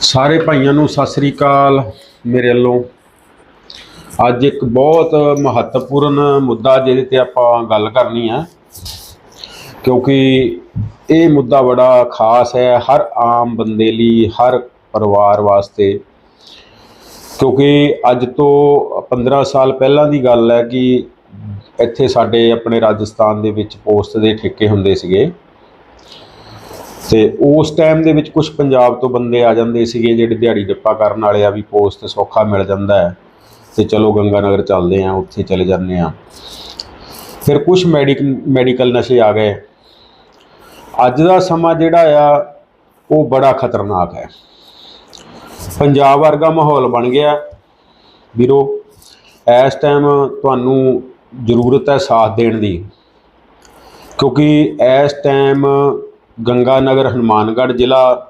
ਸਾਰੇ ਭਾਈਆਂ ਨੂੰ ਸਤਿ ਸ੍ਰੀ ਅਕਾਲ ਮੇਰੇ ਵੱਲੋਂ। ਅੱਜ ਇੱਕ ਬਹੁਤ ਮਹੱਤਵਪੂਰਨ ਮੁੱਦਾ ਜਿਹਦੇ ਤੇ ਆਪਾਂ ਗੱਲ ਕਰਨੀ ਹੈ ਕਿਉਂਕਿ ਇਹ ਮੁੱਦਾ ਬੜਾ ਖਾਸ ਹੈ ਹਰ ਆਮ ਬੰਦੇ ਲਈ, ਹਰ ਪਰਿਵਾਰ ਵਾਸਤੇ। ਕਿਉਂਕਿ ਅੱਜ ਤੋਂ 15 ਸਾਲ ਪਹਿਲਾਂ ਦੀ ਗੱਲ ਹੈ ਕਿ ਇੱਥੇ ਸਾਡੇ ਆਪਣੇ ਰਾਜਸਥਾਨ ਦੇ ਵਿੱਚ ਪੋਸਟ ਦੇ ਠੇਕੇ ਹੁੰਦੇ ਸੀਗੇ। ਤੇ ਉਸ ਟਾਈਮ ਦੇ ਵਿੱਚ ਕੁਝ ਪੰਜਾਬ ਤੋਂ ਬੰਦੇ ਆ ਜਾਂਦੇ ਸੀਗੇ ਜਿਹੜੇ ਦਿਹਾੜੀ ਡੱਪਾ ਕਰਨ ਵਾਲੇ ਆ ਵੀ ਪੋਸਟ ਸੌਖਾ ਮਿਲ ਜਾਂਦਾ ਹੈ। ਤੇ ਚਲੋ ਗੰਗਾ ਨਗਰ ਚੱਲਦੇ ਆ ਉੱਥੇ ਚਲੇ ਜਾਂਦੇ ਆ ਫਿਰ ਕੁਝ ਮੈਡੀਕ ਮੈਡੀਕਲ ਨਸ਼ੇ ਆ ਗਏ। ਅੱਜ ਦਾ ਸਮਾਂ ਜਿਹੜਾ ਆ, ਉਹ ਬੜਾ ਖਤਰਨਾਕ ਹੈ। ਪੰਜਾਬ ਵਰਗਾ ਮਾਹੌਲ ਬਣ ਗਿਆ। ਵੀਰੋ, ਇਸ ਟਾਈਮ ਤੁਹਾਨੂੰ ਜ਼ਰੂਰਤ ਹੈ ਸਾਥ ਦੇਣ ਦੀ। ਕਿਉਂਕਿ ਇਸ ਟਾਈਮ ਗੰਗਾਨਗਰ, ਹਨੂਮਾਨਗੜ੍ਹ ਜ਼ਿਲ੍ਹਾ।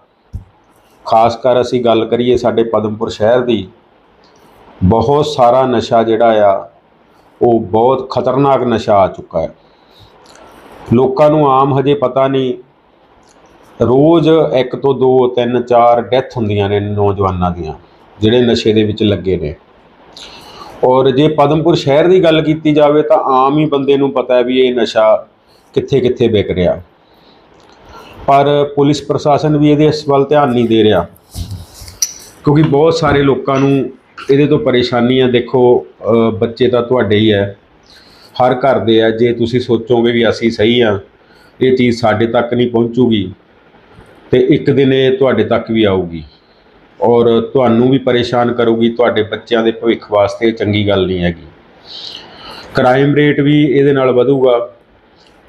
ਖਾਸ ਕਰ ਅਸੀਂ ਗੱਲ ਕਰੀਏ ਸਾਡੇ ਪਦਮਪੁਰ ਸ਼ਹਿਰ ਦੀ, ਬਹੁਤ ਸਾਰਾ ਨਸ਼ਾ ਜਿਹੜਾ ਆ, ਉਹ ਬਹੁਤ ਖਤਰਨਾਕ ਨਸ਼ਾ ਆ ਚੁੱਕਾ ਹੈ। ਲੋਕਾਂ ਨੂੰ ਆਮ ਹਜੇ ਪਤਾ ਨਹੀਂ, ਰੋਜ਼ ਇੱਕ ਤੋਂ ਦੋ, ਤਿੰਨ, ਚਾਰ ਡੈਥ ਹੁੰਦੀਆਂ ਨੇ ਨੌਜਵਾਨਾਂ ਦੀਆਂ, ਜਿਹੜੇ ਨਸ਼ੇ ਦੇ ਵਿੱਚ ਲੱਗੇ ਨੇ। ਔਰ ਜੇ ਪਦਮਪੁਰ ਸ਼ਹਿਰ ਦੀ ਗੱਲ ਕੀਤੀ ਜਾਵੇ ਤਾਂ ਆਮ ਹੀ ਬੰਦੇ ਨੂੰ ਪਤਾ ਹੈ ਵੀ ਇਹ ਨਸ਼ਾ ਕਿੱਥੇ ਕਿੱਥੇ ਵਿਕ ਰਿਹਾ। ਪਰ ਪੁਲਿਸ ਪ੍ਰਸ਼ਾਸਨ ਵੀ ਇਹਦੇ ਇਸ ਵੱਲ ਧਿਆਨ ਨਹੀਂ ਦੇ ਰਿਹਾ। ਕਿਉਂਕਿ ਬਹੁਤ ਸਾਰੇ ਲੋਕਾਂ ਨੂੰ ਇਹਦੇ ਤੋਂ ਪਰੇਸ਼ਾਨੀ ਆ। ਦੇਖੋ ਬੱਚੇ ਤਾਂ ਤੁਹਾਡੇ ਹੀ ਹੈ ਹਰ ਘਰ ਦੇ ਆ। ਜੇ ਤੁਸੀਂ ਸੋਚੋਗੇ ਵੀ ਅਸੀਂ ਸਹੀ ਆ, ਇਹ ਚੀਜ਼ ਸਾਡੇ ਤੱਕ ਨਹੀਂ ਪਹੁੰਚੂਗੀ, ਤੇ ਇੱਕ ਦਿਨ ਇਹ ਤੁਹਾਡੇ ਤੱਕ ਵੀ ਆਊਗੀ। ਔਰ ਤੁਹਾਨੂੰ ਵੀ ਪਰੇਸ਼ਾਨ ਕਰੂਗੀ, ਤੁਹਾਡੇ ਬੱਚਿਆਂ ਦੇ ਭਵਿੱਖ ਵਾਸਤੇ ਇਹ ਚੰਗੀ ਗੱਲ ਨਹੀਂ ਹੈਗੀ। ਕ੍ਰਾਈਮ ਰੇਟ ਵੀ ਇਹਦੇ ਨਾਲ ਵਧੂਗਾ।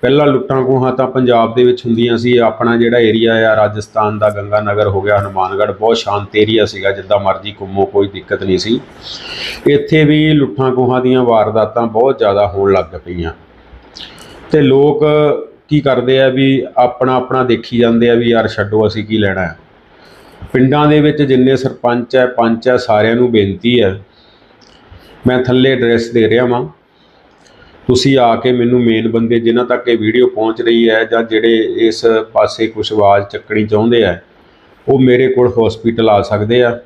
ਪਹਿਲਾਂ ਲੁੱਟਾਂ ਖੋਹਾਂ ਤਾਂ ਪੰਜਾਬ ਦੇ ਵਿੱਚ ਹੁੰਦੀਆਂ ਸੀ। ਆਪਣਾ ਜਿਹੜਾ ਏਰੀਆ ਆ, ਰਾਜਸਥਾਨ ਦਾ ਗੰਗਾ ਨਗਰ ਹੋ ਗਿਆ, ਹਨੂਮਾਨਗੜ੍ਹ, ਬਹੁਤ ਸ਼ਾਂਤ ਏਰੀਆ ਸੀਗਾ, ਜਿੱਦਾਂ ਮਰਜ਼ੀ ਘੁੰਮੋ, ਕੋਈ ਦਿੱਕਤ ਨਹੀਂ ਸੀ। ਇੱਥੇ ਵੀ ਲੁੱਟਾਂ ਖੋਹਾਂ ਦੀਆਂ ਵਾਰਦਾਤਾਂ ਬਹੁਤ ਜ਼ਿਆਦਾ ਹੋਣ ਲੱਗ ਪਈਆਂ। ਤੇ ਲੋਕ ਕੀ ਕਰਦੇ ਆ ਵੀ ਆਪਣਾ ਆਪਣਾ ਦੇਖੀ ਜਾਂਦੇ ਆ ਵੀ ਯਾਰ ਛੱਡੋ, ਅਸੀਂ ਕੀ ਲੈਣਾ ਹੈ ਪਿੰਡਾਂ ਦੇ ਵਿੱਚ ਜਿੰਨੇ ਸਰਪੰਚ ਹੈ ਪੰਚ ਹੈ ਸਾਰਿਆਂ ਨੂੰ ਬੇਨਤੀ ਹੈ ਮੈਂ ਥੱਲੇ ਐਡਰੈਸ ਦੇ ਰਿਹਾ ਵਾਂ। ਤੁਸੀਂ ਆ ਕੇ ਮੈਨੂੰ ਮੇਨ ਬੰਦੇ ਜਿਨ੍ਹਾਂ ਤੱਕ ਇਹ ਵੀਡੀਓ ਪਹੁੰਚ ਰਹੀ ਹੈ ਜਾਂ ਜਿਹੜੇ ਇਸ ਪਾਸੇ ਕੁਝ ਆਵਾਜ਼ ਚੱਕਣੀ ਚਾਹੁੰਦੇ ਆ ਉਹ ਮੇਰੇ ਕੋਲ ਹਸਪੀਟਲ ਆ ਸਕਦੇ ਆ।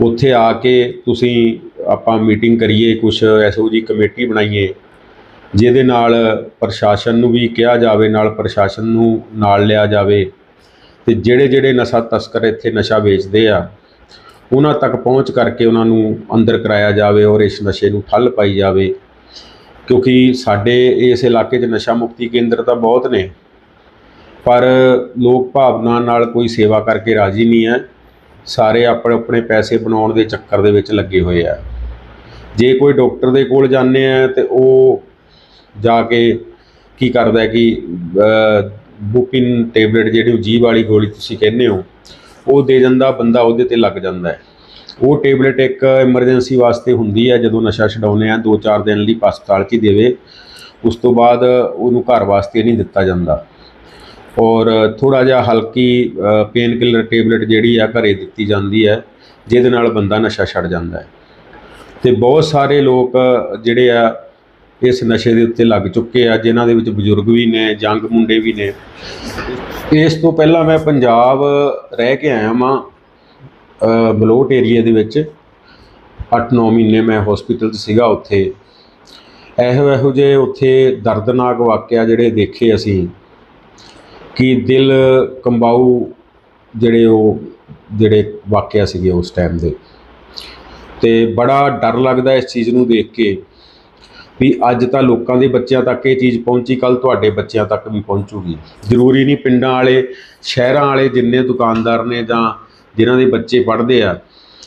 ਉੱਥੇ ਆ ਕੇ ਤੁਸੀਂ ਆਪਾਂ ਮੀਟਿੰਗ ਕਰੀਏ ਕੁਝ ਐਸਓ ਜੀ ਕਮੇਟੀ ਬਣਾਈਏ, ਜਿਹਦੇ ਨਾਲ ਪ੍ਰਸ਼ਾਸਨ ਨੂੰ ਵੀ ਕਿਹਾ ਜਾਵੇ, ਨਾਲ ਪ੍ਰਸ਼ਾਸਨ ਨੂੰ ਨਾਲ ਲਿਆ ਜਾਵੇ। ਤੇ ਜਿਹੜੇ ਜਿਹੜੇ ਨਸ਼ਾ ਤਸਕਰ ਇੱਥੇ ਨਸ਼ਾ ਵੇਚਦੇ ਆ, ਉਹਨਾਂ ਤੱਕ ਪਹੁੰਚ ਕਰਕੇ ਉਹਨਾਂ ਨੂੰ ਅੰਦਰ ਕਰਾਇਆ ਜਾਵੇ ਔਰ ਇਸ ਨਸ਼ੇ ਨੂੰ ਠੱਲ ਪਾਈ ਜਾਵੇ। ਕਿਉਂਕਿ ਸਾਡੇ ਇਸ ਇਲਾਕੇ 'ਚ ਨਸ਼ਾ ਮੁਕਤੀ ਕੇਂਦਰ ਤਾਂ ਬਹੁਤ ਨੇ, ਪਰ ਲੋਕ ਭਾਵਨਾ ਨਾਲ ਕੋਈ ਸੇਵਾ ਕਰਕੇ ਰਾਜੀ ਨਹੀਂ ਹੈ। ਸਾਰੇ ਆਪਣੇ ਆਪਣੇ ਪੈਸੇ ਬਣਾਉਣ ਦੇ ਚੱਕਰ ਦੇ ਵਿੱਚ ਲੱਗੇ ਹੋਏ ਆ। ਜੇ ਕੋਈ ਡਾਕਟਰ ਦੇ ਕੋਲ ਜਾਂਦੇ ਆ ਤੇ ਉਹ ਜਾ ਕੇ ਕੀ ਕਰਦਾ ਕਿ ਬੁਕਿਨ ਟੈਬਲੇਟ ਜਿਹੜੀ ਜੀਭ ਵਾਲੀ ਗੋਲੀ ਤੁਸੀਂ ਕਹਿੰਦੇ ਹੋ, ਉਹ ਦੇ ਜਾਂਦਾ ਬੰਦਾ ਉਹਦੇ ਤੇ ਲੱਗ ਜਾਂਦਾ ਹੈ। ਉਹ ਟੇਬਲੇਟ ਇੱਕ ਐਮਰਜੈਂਸੀ ਵਾਸਤੇ ਹੁੰਦੀ ਹੈ, ਜਦੋਂ ਨਸ਼ਾ ਛਡਾਉਂਦੇ ਆ 2-4 ਦਿਨ ਲਈ ਹਸਪਤਾਲ 'ਚ ਹੀ ਦੇਵੇ। ਉਸ ਤੋਂ ਬਾਅਦ ਉਹਨੂੰ ਘਰ ਵਾਸਤੇ ਨਹੀਂ ਦਿੱਤਾ ਜਾਂਦਾ। ਔਰ ਥੋੜਾ ਜਿਹਾ ਹਲਕੀ ਪੇਨ ਕਿਲਰ ਟੈਬਲੇਟ ਜਿਹੜੀ ਆ ਘਰੇ ਦਿੱਤੀ ਜਾਂਦੀ ਹੈ, ਜਿਹਦੇ ਨਾਲ ਬੰਦਾ ਨਸ਼ਾ ਛੱਡ ਜਾਂਦਾ ਹੈ। ਤੇ ਬਹੁਤ ਸਾਰੇ ਲੋਕ ਜਿਹੜੇ ਆ, ਇਸ ਨਸ਼ੇ ਦੇ ਉੱਤੇ ਲੱਗ ਚੁੱਕੇ ਆ, ਜਿਨ੍ਹਾਂ ਦੇ ਵਿੱਚ ਬਜ਼ੁਰਗ ਵੀ ਨੇ, ਜੰਗ ਮੁੰਡੇ ਵੀ ਨੇ। ਇਸ ਤੋਂ ਪਹਿਲਾਂ ਮੈਂ ਪੰਜਾਬ ਰਹਿ ਕੇ ਆਇਆ ਵਾਂ। ਬਲੋਟ ਏਰੀਆ ਦੇ ਵਿੱਚ 8-9 ਮਹੀਨੇ ਮੈਂ ਹਸਪੀਟਲ 'ਚ ਸੀਗਾ ਉੱਥੇ। ਇਹੋ ਇਹੋ ਜਿਹੇ ਉੱਥੇ ਦਰਦਨਾਕ ਵਾਕਿਆ ਜਿਹੜੇ ਦੇਖੇ ਅਸੀਂ ਕਿ ਦਿਲ ਕੰਬਾਊ ਜਿਹੜੇ ਉਹ ਜਿਹੜੇ ਵਾਕਿਆ ਸੀਗੇ ਉਸ ਟਾਈਮ ਦੇ। ਤੇ ਬੜਾ ਡਰ ਲੱਗਦਾ ਇਸ ਚੀਜ਼ ਨੂੰ ਦੇਖ ਕੇ ਵੀ ਅੱਜ ਤਾਂ ਲੋਕਾਂ ਦੇ ਬੱਚਿਆਂ ਤੱਕ ਇਹ ਚੀਜ਼ ਪਹੁੰਚੀ ਕੱਲ ਤੁਹਾਡੇ ਬੱਚਿਆਂ ਤੱਕ ਵੀ ਪਹੁੰਚੂਗੀ। ਜ਼ਰੂਰੀ ਨਹੀਂ ਪਿੰਡਾਂ ਵਾਲੇ, ਸ਼ਹਿਰਾਂ ਵਾਲੇ ਜਿੰਨੇ ਦੁਕਾਨਦਾਰ ਨੇ ਜਾਂ ਜਿਨ੍ਹਾਂ ਦੇ ਬੱਚੇ ਪੜ੍ਹਦੇ ਆ,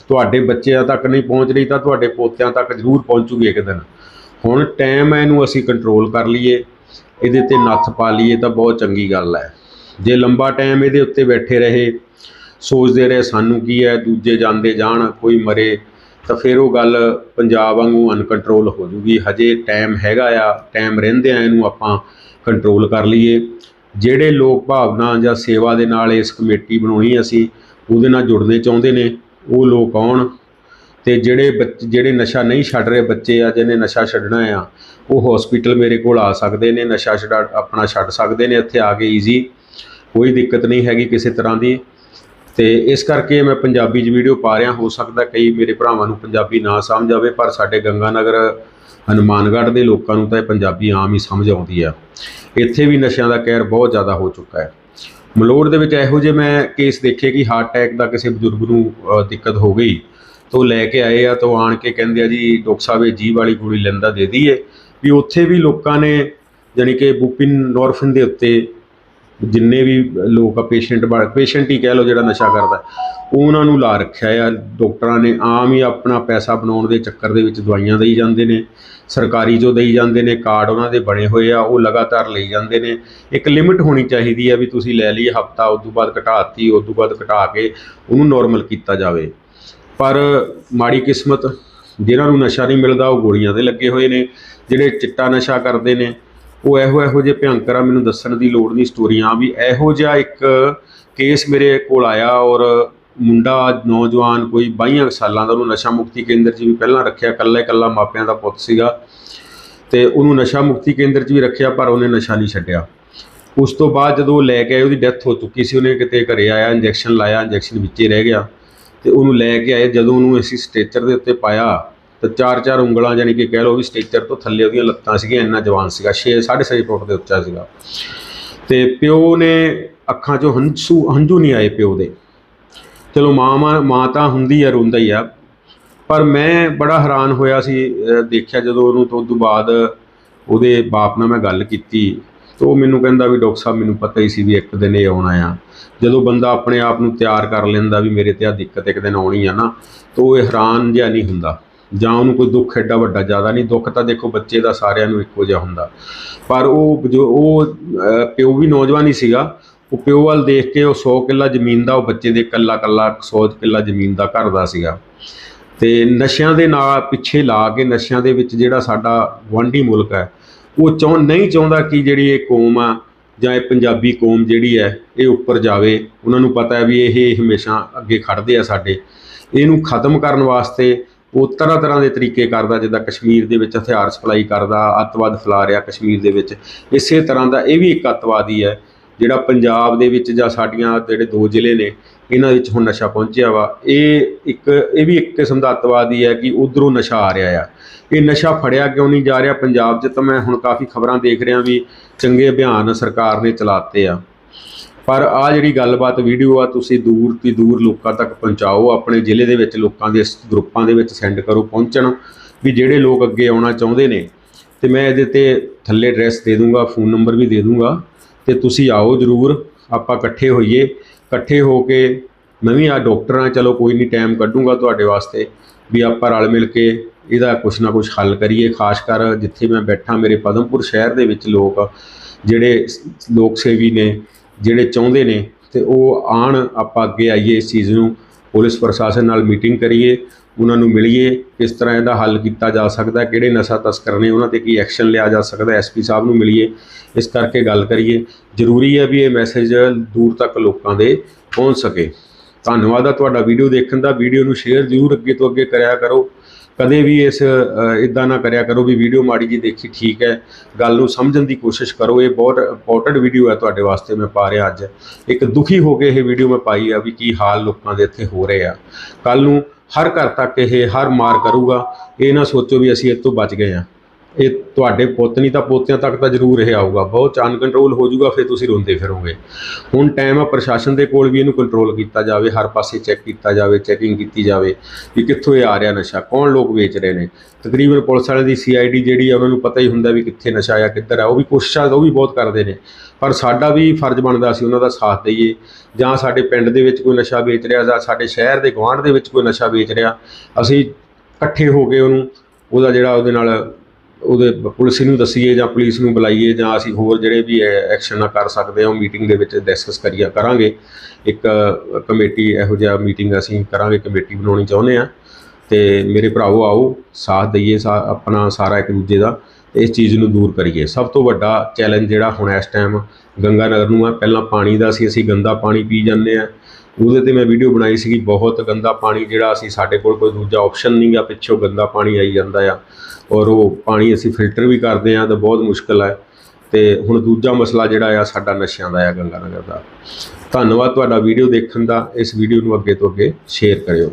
ਤੁਹਾਡੇ ਬੱਚਿਆਂ ਤੱਕ ਨਹੀਂ ਪਹੁੰਚ ਰਹੀ ਤਾਂ ਤੁਹਾਡੇ ਪੋਤਿਆਂ ਤੱਕ ਜ਼ਰੂਰ ਪਹੁੰਚੂਗੀ ਇੱਕ ਦਿਨ। ਹੁਣ ਟਾਈਮ ਹੈ ਇਹਨੂੰ ਅਸੀਂ ਕੰਟਰੋਲ ਕਰ ਲਈਏ, ਇਹਦੇ ਤੇ ਨੱਥ ਪਾ ਲਈਏ ਤਾਂ ਬਹੁਤ ਚੰਗੀ ਗੱਲ ਹੈ। ਜੇ ਲੰਬਾ ਟਾਈਮ ਇਹਦੇ ਉੱਤੇ ਬੈਠੇ ਰਹੇ, ਸੋਚਦੇ ਰਹੇ ਸਾਨੂੰ ਕੀ ਹੈ, ਦੂਜੇ ਜਾਂਦੇ ਜਾਣ, ਕੋਈ ਮਰੇ, ਤਾਂ ਫਿਰ ਉਹ ਗੱਲ ਪੰਜਾਬ ਵਾਂਗੂ ਅਨਕੰਟਰੋਲ ਹੋ ਜੂਗੀ। ਹਜੇ ਟਾਈਮ ਹੈਗਾ ਆ ਟਾਈਮ ਰਹਿੰਦੇ ਆ ਇਹਨੂੰ ਆਪਾਂ ਕੰਟਰੋਲ ਕਰ ਲਈਏ। ਜਿਹੜੇ ਲੋਕ ਭਾਵਨਾ ਜਾਂ ਸੇਵਾ ਦੇ ਨਾਲ ਇਸ ਕਮੇਟੀ ਬਣਾਉਣੀ ਅਸੀਂ ਉਹਦੇ ਨਾਲ ਜੁੜਨੇ ਚਾਹੁੰਦੇ ਨੇ, ਉਹ ਲੋਕ ਆਉਣ ਤੇ ਜਿਹੜੇ ਬੱਚ- ਜਿਹੜੇ ਨਸ਼ਾ ਨਹੀਂ ਛੱਡ ਰਹੇ ਬੱਚੇ ਆ, ਜਿਹਨੇ ਨਸ਼ਾ ਛੱਡਣਾ ਆ, ਉਹ ਹਸਪੀਟਲ ਮੇਰੇ ਕੋਲ ਆ ਸਕਦੇ ਨੇ, ਨਸ਼ਾ ਛਡਾ, ਆਪਣਾ ਛੱਡ ਸਕਦੇ ਨੇ, ਇੱਥੇ ਆ ਕੇ ਈਜ਼ੀ ਕੋਈ ਦਿੱਕਤ ਨਹੀਂ ਹੈਗੀ ਕਿਸੇ ਤਰ੍ਹਾਂ ਦੀ ਤੇ ਇਸ ਕਰਕੇ ਮੈਂ ਪੰਜਾਬੀ 'ਚ ਵੀਡੀਓ ਪਾ ਰਿਹਾ, ਹੋ ਸਕਦਾ ਕਈ ਮੇਰੇ ਭਰਾਵਾਂ ਨੂੰ ਪੰਜਾਬੀ ਨਾ ਸਮਝ ਆਵੇ, ਪਰ ਸਾਡੇ ਗੰਗਾਨਗਰ, ਹਨੂੰਮਾਨਗੜ੍ਹ ਦੇ ਲੋਕਾਂ ਨੂੰ ਤਾਂ ਇਹ ਪੰਜਾਬੀ ਆਮ ਹੀ ਸਮਝ ਆਉਂਦੀ ਆ। ਇੱਥੇ ਵੀ ਨਸ਼ਿਆਂ ਦਾ ਕਹਿਰ ਬਹੁਤ ਜ਼ਿਆਦਾ ਹੋ ਚੁੱਕਾ ਹੈ। ਮਲੋੜ ਦੇ ਵਿੱਚ ਇਹੋ ਜਿਹੇ ਮੈਂ ਕੇਸ ਦੇਖੇ ਕਿ ਹਾਰਟ ਅਟੈਕ ਦਾ ਕਿਸੇ ਬਜ਼ੁਰਗ ਨੂੰ ਦਿੱਕਤ ਹੋ ਗਈ। ਤੋਂ ਲੈ ਕੇ ਆਏ ਆ, ਤੋਂ ਆਣ ਕੇ ਕਹਿੰਦੇ ਆ ਜੀ, ਡਾਕਟਰ ਸਾਹਿਬ, ਇਹ ਜੀਭ ਵਾਲੀ ਗੋਲੀ ਲੈਂਦਾ ਦੇ ਦਈਏ। ਵੀ ਉੱਥੇ ਵੀ ਲੋਕਾਂ ਨੇ ਜਾਣੀ ਕਿ ਬੂਪਿਨ ਨੋਰਫਿਨ ਦੇ ਉੱਤੇ ਜਿੰਨੇ ਵੀ ਲੋਕ ਆ ਪੇਸ਼ੈਂਟ ਪੇਸ਼ੈਂਟ ਹੀ ਕਹਿ ਲਓ ਜਿਹੜਾ ਨਸ਼ਾ ਕਰਦਾ। ਉਹਨਾਂ ਨੂੰ ਲਾ ਰੱਖਿਆ ਆ, ਡਾਕਟਰਾਂ ਨੇ ਆਮ ਹੀ ਆਪਣਾ ਪੈਸਾ ਬਣਾਉਣ ਦੇ ਚੱਕਰ ਦੇ ਵਿੱਚ ਦਵਾਈਆਂ ਦੇਈ ਜਾਂਦੇ ਨੇ, ਸਰਕਾਰੀ ਜੋ ਦੇਈ ਜਾਂਦੇ ਨੇ, ਕਾਰਡ ਉਹਨਾਂ ਦੇ ਬਣੇ ਹੋਏ ਆ, ਉਹ ਲਗਾਤਾਰ ਲਈ ਜਾਂਦੇ ਨੇ। ਇੱਕ ਲਿਮਿਟ ਹੋਣੀ ਚਾਹੀਦੀ ਆ ਵੀ ਤੁਸੀਂ ਲੈ ਲਈ ਹਫਤਾ ਉਸ ਤੋਂ ਬਾਅਦ ਘਟਾਤੀ ਉਸ ਤੋਂ ਬਾਅਦ ਘਟਾ ਕੇ ਉਹਨੂੰ ਨਾਰਮਲ ਕੀਤਾ ਜਾਵੇ। ਪਰ ਮਾੜੀ ਕਿਸਮਤ, ਜਿਹਨਾਂ ਨੂੰ ਨਸ਼ਾ ਨਹੀਂ ਮਿਲਦਾ, ਉਹ ਗੋਲੀਆਂ ਦੇ ਲੱਗੇ ਹੋਏ ਨੇ, ਜਿਹੜੇ ਚਿੱਟਾ ਨਸ਼ਾ ਕਰਦੇ ਨੇ ਉਹ ਇਹੋ ਇਹੋ ਜਿਹੇ ਭਿਅੰਕਰ ਆ, ਮੈਨੂੰ ਦੱਸਣ ਦੀ ਲੋੜ ਨਹੀਂ ਸਟੋਰੀਆਂ ਵੀ ਇਹੋ ਜਿਹਾ ਇੱਕ ਕੇਸ ਮੇਰੇ ਕੋਲ ਆਇਆ ਔਰ ਮੁੰਡਾ, ਨੌਜਵਾਨ ਕੋਈ 22 ਸਾਲਾਂ ਦਾ, ਉਹਨੂੰ ਨਸ਼ਾ ਮੁਕਤੀ ਕੇਂਦਰ 'ਚ ਵੀ ਪਹਿਲਾਂ ਰੱਖਿਆ, ਇਕੱਲਾ ਇਕੱਲਾ ਮਾਪਿਆਂ ਦਾ ਪੁੱਤ ਸੀਗਾ ਤੇ ਉਹਨੂੰ ਨਸ਼ਾ ਮੁਕਤੀ ਕੇਂਦਰ 'ਚ ਵੀ ਰੱਖਿਆ, ਪਰ ਉਹਨੇ ਨਸ਼ਾ ਨਹੀਂ ਛੱਡਿਆ। ਉਸ ਤੋਂ ਬਾਅਦ ਜਦੋਂ ਉਹ ਲੈ ਕੇ ਆਏ, ਉਹਦੀ ਡੈਥ ਹੋ ਚੁੱਕੀ ਸੀ, ਉਹਨੇ ਕਿਤੇ ਘਰੇ ਆਇਆ ਇੰਜੈਕਸ਼ਨ ਲਾਇਆ ਇੰਜੈਕਸ਼ਨ ਵਿੱਚ ਰਹਿ ਗਿਆ ਤੇ ਉਹਨੂੰ ਲੈ ਕੇ ਆਏ। ਜਦੋਂ ਉਹਨੂੰ ਅਸੀਂ ਸਟੇਚਰ ਦੇ ਉੱਤੇ ਪਾਇਆ ਤਾਂ ਚਾਰ ਚਾਰ ਉਂਗਲਾਂ ਜਾਨੀ ਕਿ ਕਹਿ ਲਓ ਵੀ ਸਟੇਚਰ ਤੋਂ ਥੱਲੇ ਉਹਦੀਆਂ ਲੱਤਾਂ ਸੀਗੀਆਂ, ਇੰਨਾ ਜਵਾਨ ਸੀਗਾ 6 6.5 ਫੁੱਟ ਦੇ ਉੱਚਾ ਸੀਗਾ। ਤੇ ਪਿਓ ਨੇ ਅੱਖਾਂ 'ਚੋਂ ਹੰਝੂ ਹੰਝੂ ਨਹੀਂ ਆਏ ਪਿਓ ਦੇ। ਚਲੋ ਮਾਂ ਮਾਂ ਮਾਂ ਤਾਂ ਹੁੰਦੀ ਆ, ਰੋਂਦਾ ਹੀ ਆ। ਪਰ ਮੈਂ ਬੜਾ ਹੈਰਾਨ ਹੋਇਆ ਸੀ ਦੇਖਿਆ ਜਦੋਂ ਉਹਨੂੰ ਤੋਂ ਤੋਂ ਬਾਅਦ ਉਹਦੇ ਬਾਪ ਨਾਲ ਮੈਂ ਗੱਲ ਕੀਤੀ। ਤਾਂ ਉਹ ਮੈਨੂੰ ਕਹਿੰਦਾ ਵੀ ਡਾਕਟਰ ਸਾਹਿਬ, ਮੈਨੂੰ ਪਤਾ ਹੀ ਸੀ ਵੀ ਇੱਕ ਦਿਨ ਇਹ ਆਉਣਾ ਆ ਜਦੋਂ ਬੰਦਾ ਆਪਣੇ ਆਪ ਨੂੰ ਤਿਆਰ ਕਰ ਲੈਂਦਾ ਵੀ ਮੇਰੇ ਤੇ ਆ ਦਿੱਕਤ ਇੱਕ ਦਿਨ ਆਉਣੀ ਆ ਨਾ, ਤਾਂ ਉਹ ਇਹ ਹੈਰਾਨ ਜਿਹਾ ਨਹੀਂ ਹੁੰਦਾ। ਜਾਂ ਉਹਨੂੰ ਕੋਈ ਦੁੱਖ ਐਡਾ ਵੱਡਾ ਜ਼ਿਆਦਾ ਨਹੀਂ, ਦੁੱਖ ਤਾਂ ਦੇਖੋ ਬੱਚੇ ਦਾ ਸਾਰਿਆਂ ਨੂੰ ਇੱਕੋ ਜਿਹਾ ਹੁੰਦਾ। ਪਰ ਉਹ ਜੋ ਉਹ ਪਿਓ ਵੀ ਨੌਜਵਾਨ ਹੀ ਸੀਗਾ, ਉਹ ਪਿਓ ਵੱਲ ਦੇਖ ਕੇ ਉਹ 100 ਕਿੱਲਾ ਜ਼ਮੀਨ ਦਾ, ਉਹ ਬੱਚੇ ਦੇ ਕੱਲਾ ਕੱਲਾ 100 ਕਿੱਲਾ ਜ਼ਮੀਨ ਦਾ ਘਰ ਦਾ ਸੀਗਾ। ਤੇ ਨਸ਼ਿਆਂ ਦੇ ਨਾਲ ਪਿੱਛੇ ਲਾ ਕੇ ਨਸ਼ਿਆਂ ਦੇ ਵਿੱਚ ਜਿਹੜਾ ਸਾਡਾ ਗੁਆਂਢੀ ਮੁਲਕ ਹੈ, ਉਹ ਚਾਹ, ਨਹੀਂ ਚਾਹੁੰਦਾ ਕਿ ਜਿਹੜੀ ਇਹ ਕੌਮ ਆ, ਜਾਂ ਇਹ ਪੰਜਾਬੀ ਕੌਮ ਜਿਹੜੀ ਹੈ, ਇਹ ਉੱਪਰ ਜਾਵੇ। ਉਹਨਾਂ ਨੂੰ ਪਤਾ ਹੈ ਵੀ ਇਹ ਹਮੇਸ਼ਾ ਅੱਗੇ ਖੜਦੇ ਆ ਸਾਡੇ। ਇਹਨੂੰ ਖਤਮ ਕਰਨ ਵਾਸਤੇ ਉਹ ਤਰ੍ਹਾਂ ਤਰ੍ਹਾਂ ਦੇ ਤਰੀਕੇ ਕਰਦਾ, ਜਿੱਦਾਂ ਕਸ਼ਮੀਰ ਦੇ ਵਿੱਚ ਹਥਿਆਰ ਸਪਲਾਈ ਕਰਦਾ, ਅੱਤਵਾਦ ਫੈਲਾ ਰਿਹਾ ਕਸ਼ਮੀਰ ਦੇ ਵਿੱਚ। ਇਸੇ ਤਰ੍ਹਾਂ ਦਾ ਇਹ ਵੀ ਇੱਕ ਅੱਤਵਾਦੀ ਹੈ, ਜਿਹੜਾ ਪੰਜਾਬ ਦੇ ਵਿੱਚ ਜਾਂ ਸਾਡੀਆਂ ਜਿਹੜੇ ਦੋ ਜ਼ਿਲ੍ਹੇ ਨੇ, ਇਹਨਾਂ ਵਿੱਚ ਹੁਣ ਨਸ਼ਾ ਪਹੁੰਚਿਆ ਵਾ। ਇਹ ਇੱਕ, ਇਹ ਵੀ ਇੱਕ ਕਿਸਮ ਦਾ ਅੱਤਵਾਦੀ ਹੈ ਕਿ ਉਧਰੋਂ ਨਸ਼ਾ ਆ ਰਿਹਾ ਆ। ਇਹ ਨਸ਼ਾ ਫੜਿਆ ਕਿਉਂ ਨਹੀਂ ਜਾ ਰਿਹਾ? ਪੰਜਾਬ 'ਚ ਤਾਂ ਮੈਂ ਹੁਣ ਕਾਫੀ ਖਬਰਾਂ ਦੇਖ ਰਿਹਾ ਵੀ ਚੰਗੇ ਅਭਿਆਨ ਸਰਕਾਰ ਨੇ ਚਲਾਤੇ ਆ। ਪਰ ਆ ਜਿਹੜੀ ਗੱਲਬਾਤ ਵੀਡੀਓ ਆ, ਤੁਸੀਂ ਦੂਰ ਤੇ ਦੂਰ ਲੋਕਾਂ ਤੱਕ ਪਹੁੰਚਾਓ, ਆਪਣੇ ਜ਼ਿਲ੍ਹੇ ਦੇ ਵਿੱਚ ਲੋਕਾਂ ਦੇ ਗਰੁੱਪਾਂ ਦੇ ਵਿੱਚ ਸੈਂਡ ਕਰੋ, ਪਹੁੰਚਣ, ਵੀ ਜਿਹੜੇ ਲੋਕ ਅੱਗੇ ਆਉਣਾ ਚਾਹੁੰਦੇ ਨੇ, ਤੇ ਮੈਂ ਇਹਦੇ ਤੇ ਥੱਲੇ ਐਡਰੈਸ ਦੇ ਦੂੰਗਾ ਫੋਨ ਨੰਬਰ ਵੀ ਦੇ ਦੂੰਗਾ, ਤੇ ਤੁਸੀਂ ਆਓ ਜਰੂਰ, ਆਪਾਂ ਇਕੱਠੇ ਹੋਈਏ, ਇਕੱਠੇ ਹੋ ਕੇ ਮੈਂ ਵੀ ਆ ਡਾਕਟਰ ਹਾਂ, ਚਲੋ ਕੋਈ ਨਹੀਂ ਟਾਈਮ ਕੱਢੂੰਗਾ ਤੁਹਾਡੇ ਵਾਸਤੇ, ਵੀ ਆਪਾਂ ਰਲ ਮਿਲ ਕੇ ਇਹਦਾ ਕੁਛ ਨਾ ਕੁਛ ਹੱਲ ਕਰੀਏ, ਖਾਸ ਕਰ ਜਿੱਥੇ ਮੈਂ ਬੈਠਾ, ਮੇਰੇ ਪਦਮਪੁਰ ਸ਼ਹਿਰ ਦੇ ਵਿੱਚ ਲੋਕ ਜਿਹੜੇ ਲੋਕ ਸੇਵੀ ਨੇ ਜਿਹੜੇ ਚਾਹੁੰਦੇ ਨੇ ਤੇ ਉਹ ਆਣ, ਆਪਾਂ ਅੱਗੇ ਆਈਏ ਇਸ ਚੀਜ਼ ਨੂੰ, ਪੁਲਿਸ ਪ੍ਰਸ਼ਾਸਨ ਨਾਲ ਮੀਟਿੰਗ ਕਰੀਏ, ਉਹਨਾਂ ਨੂੰ ਮਿਲੀਏ, ਕਿਸ ਤਰ੍ਹਾਂ ਇਹਦਾ ਹੱਲ ਕੀਤਾ ਜਾ ਸਕਦਾ, ਕਿਹੜੇ ਨਸ਼ਾ ਤਸਕਰ ਨੇ ਉਹਨਾਂ ਤੇ ਕੀ ਐਕਸ਼ਨ ਲਿਆ ਜਾ ਸਕਦਾ ਐਸਪੀ ਸਾਹਿਬ ਨੂੰ ਮਿਲੀਏ, ਇਸ ਕਰਕੇ ਗੱਲ ਕਰੀਏ। ਜ਼ਰੂਰੀ ਹੈ ਵੀ ਇਹ ਮੈਸੇਜ ਦੂਰ ਤੱਕ ਲੋਕਾਂ ਦੇ ਪਹੁੰਚ ਸਕੇ। ਧੰਨਵਾਦ ਆ ਤੁਹਾਡਾ ਵੀਡੀਓ ਦੇਖਣ ਦਾ, ਵੀਡੀਓ ਨੂੰ ਸ਼ੇਅਰ ਜ਼ਰੂਰ ਅੱਗੇ ਤੋਂ ਅੱਗੇ ਕਰਿਆ ਕਰੋ। ਕਦੇ ਵੀ ਇਸ ਇਦਾਂ ਨਾ ਕਰਿਆ ਕਰੋ ਵੀ ਵੀਡੀਓ ਮਾੜੀ ਜੀ ਦੇਖੀ, ਠੀਕ ਹੈ। ਗੱਲ ਨੂੰ ਸਮਝਣ ਦੀ ਕੋਸ਼ਿਸ਼ ਕਰੋ। ਇਹ ਬਹੁਤ ਇੰਪੋਰਟੈਂਟ ਵੀਡੀਓ ਹੈ ਤੁਹਾਡੇ ਵਾਸਤੇ ਮੈਂ ਪਾ ਰਿਹਾ ਅੱਜ। ਇੱਕ ਦੁਖੀ ਹੋ ਕੇ ਇਹ ਵੀਡੀਓ ਮੈਂ ਪਾਈ ਆ ਵੀ ਕੀ ਹਾਲ ਲੋਕਾਂ ਦੇ ਇੱਥੇ ਹੋ ਰਹੇ ਆ। ਕੱਲ ਨੂੰ ਹਰ ਘਰ ਤੱਕ ਇਹ ਹਰ ਮਾਰ ਕਰੂਗਾ। ਇਹ ਨਾ ਸੋਚੋ ਵੀ ਅਸੀਂ ਇਹ ਤੋਂ ਬਚ ਗਏ ਆ। ਇਹ ਤੁਹਾਡੇ ਪੁੱਤ ਨਹੀਂ ਤਾਂ ਪੋਤਿਆਂ ਤੱਕ ਤਾਂ ਜ਼ਰੂਰ ਇਹ ਆਊਗਾ। ਬਹੁਤ ਅਨਕੰਟਰੋਲ ਹੋ ਜਾਊਗਾ, ਫਿਰ ਤੁਸੀਂ ਰੋਂਦੇ ਫਿਰੋਗੇ। ਹੁਣ ਟਾਈਮ ਆ ਪ੍ਰਸ਼ਾਸਨ ਦੇ ਕੋਲ ਵੀ ਇਹਨੂੰ ਕੰਟਰੋਲ ਕੀਤਾ ਜਾਵੇ, ਹਰ ਪਾਸੇ ਚੈੱਕ ਕੀਤਾ ਜਾਵੇ ਚੈਕਿੰਗ ਕੀਤੀ ਜਾਵੇ ਕਿ ਕਿੱਥੋਂ ਇਹ ਆ ਰਿਹਾ ਨਸ਼ਾ, ਕੌਣ ਲੋਕ ਵੇਚ ਰਹੇ ਨੇ? ਤਕਰੀਬਨ ਪੁਲਿਸ ਵਾਲਿਆਂ ਦੀ ਸੀਆਈਡੀ ਜਿਹੜੀ ਆ, ਉਹਨਾਂ ਨੂੰ ਪਤਾ ਹੀ ਹੁੰਦਾ ਵੀ ਕਿੱਥੇ ਨਸ਼ਾ ਆ, ਕਿੱਧਰ ਆ, ਉਹ ਵੀ ਕੋਸ਼ਿਸ਼ਾਂ, ਉਹ ਵੀ ਬਹੁਤ ਕਰਦੇ ਨੇ। ਪਰ ਸਾਡਾ ਵੀ ਫਰਜ਼ ਬਣਦਾ ਸੀ ਉਹਨਾਂ ਦਾ ਸਾਥ ਦਈਏ। ਜਾਂ ਸਾਡੇ ਪਿੰਡ ਦੇ ਵਿੱਚ ਕੋਈ ਨਸ਼ਾ ਵੇਚ ਰਿਹਾ, ਜਾਂ ਸਾਡੇ ਸ਼ਹਿਰ ਦੇ ਗੁਆਂਢ ਦੇ ਵਿੱਚ ਕੋਈ ਨਸ਼ਾ ਵੇਚ ਰਿਹਾ, ਅਸੀਂ ਇਕੱਠੇ ਹੋ ਕੇ ਉਹਨੂੰ, ਉਹਦਾ ਜਿਹੜਾ ਉਹਦੇ ਨਾਲ ਉਹਦੇ ਪੁਲਿਸ ਨੂੰ ਦਸੀਏ ਜਾਂ ਪੁਲਿਸ ਨੂੰ ਬੁਲਾਈਏ ਜਾਂ ਅਸੀਂ ਹੋਰ ਜਿਹੜੇ ਵੀ ਐਕਸ਼ਨ ਨਾ ਕਰ ਸਕਦੇ ਹਾਂ, ਉਹ ਮੀਟਿੰਗ ਦੇ ਵਿੱਚ ਡਿਸਕਸ ਕਰੀਆ ਕਰਾਂਗੇ। ਇੱਕ ਕਮੇਟੀ ਇਹੋ ਜਿਹਾ ਮੀਟਿੰਗ ਅਸੀਂ ਕਰਾਂਗੇ, ਕਮੇਟੀ ਬਣਾਉਣੀ ਚਾਹੁੰਦੇ ਆ ਤੇ ਮੇਰੇ ਭਰਾਵੋ ਆਓ, ਸਾਥ ਦਈਏ, ਸਾ, ਆਪਣਾ ਸਾਰਾ ਇੱਕ ਦੂਜੇ ਦਾ। ਇਸ ਚੀਜ਼ ਨੂੰ ਦੂਰ ਕਰੀਏ। ਸਭ ਤੋਂ ਵੱਡਾ ਚੈਲੰਜ ਜਿਹੜਾ ਹੁਣ ਇਸ ਟਾਈਮ ਗੰਗਾ ਨਗਰ ਨੂੰ ਆ। ਪਹਿਲਾਂ ਪਾਣੀ ਦਾ ਸੀ, ਅਸੀਂ ਗੰਦਾ ਪਾਣੀ ਪੀ ਜਾਂਦੇ ਆ। ਉਹਦੇ ਤੇ ਮੈਂ ਵੀਡੀਓ ਬਣਾਈ ਸੀਗੀ, ਬਹੁਤ ਗੰਦਾ ਪਾਣੀ ਜਿਹੜਾ ਅਸੀਂ ਸਾਡੇ ਕੋਲ ਕੋਈ ਦੂਜਾ ਆਪਸ਼ਨ ਨਹੀਂਗਾ ਪਿੱਛੋਂ ਗੰਦਾ ਪਾਣੀ ਆਈ ਜਾਂਦਾ ਆ। ਔਰ ਉਹ ਪਾਣੀ ਅਸੀਂ ਫਿਲਟਰ ਵੀ ਕਰਦੇ ਆ, ਤਾਂ ਬਹੁਤ ਮੁਸ਼ਕਲ ਹੈ ਤੇ ਹੁਣ ਦੂਜਾ ਮਸਲਾ ਜਿਹੜਾ ਆ, ਸਾਡਾ ਨਸ਼ਿਆਂ ਦਾ ਆ ਗੰਗਾ ਨਗਰ ਦਾ। ਧੰਨਵਾਦ ਤੁਹਾਡਾ ਵੀਡੀਓ ਦੇਖਣ ਦਾ। ਇਸ ਵੀਡੀਓ ਨੂੰ ਅੱਗੇ ਤੋਂ ਅੱਗੇ ਸ਼ੇਅਰ ਕਰਿਓ।